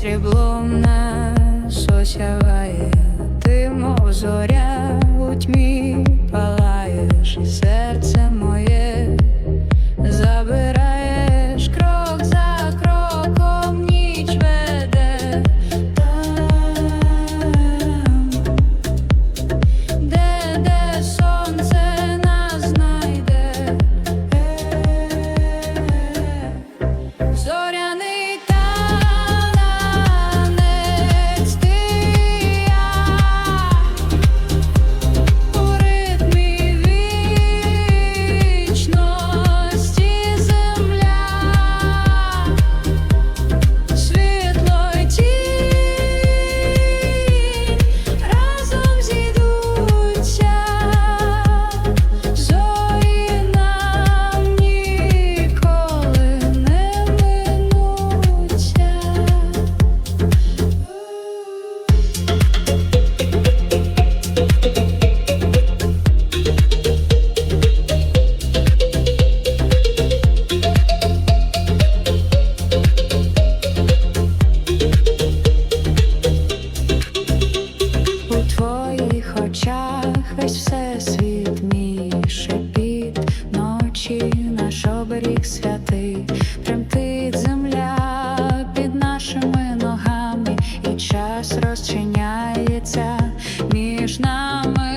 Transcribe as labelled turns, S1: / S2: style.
S1: сріблом нас осяває, ти мов зоря. твоїх очах весь всесвіт мій шепіт. Ночі, наш оберіг святий, тремтить земля під нашими ногами, і час розчиняється між нами.